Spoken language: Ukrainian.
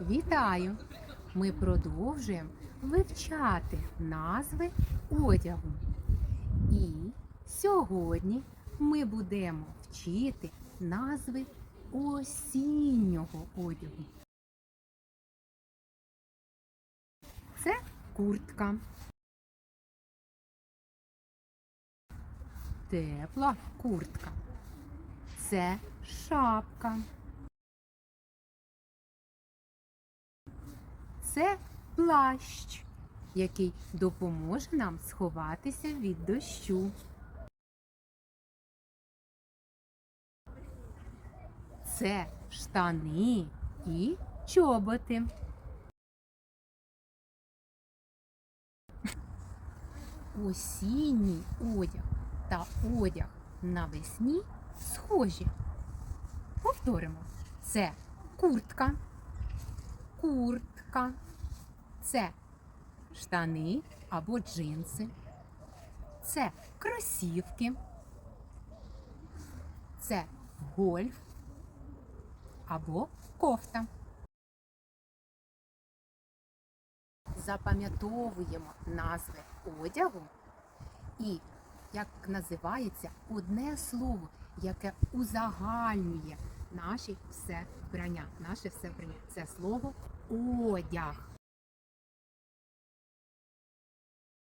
Вітаю! Ми продовжуємо вивчати назви одягу. І сьогодні ми будемо вчити назви осіннього одягу. Це куртка. Тепла куртка. Це шапка. Це плащ, який допоможе нам сховатися від дощу. Це штани і чоботи. Осінній одяг та одяг навесні схожі. Повторимо. Це куртка, куртка, це штани або джинси, це кросівки, це гольф або кофта. Запам'ятовуємо назви одягу і як називається одне слово, яке узагальнює наші все вбрання. Наше все вбрання. Це слово одяг.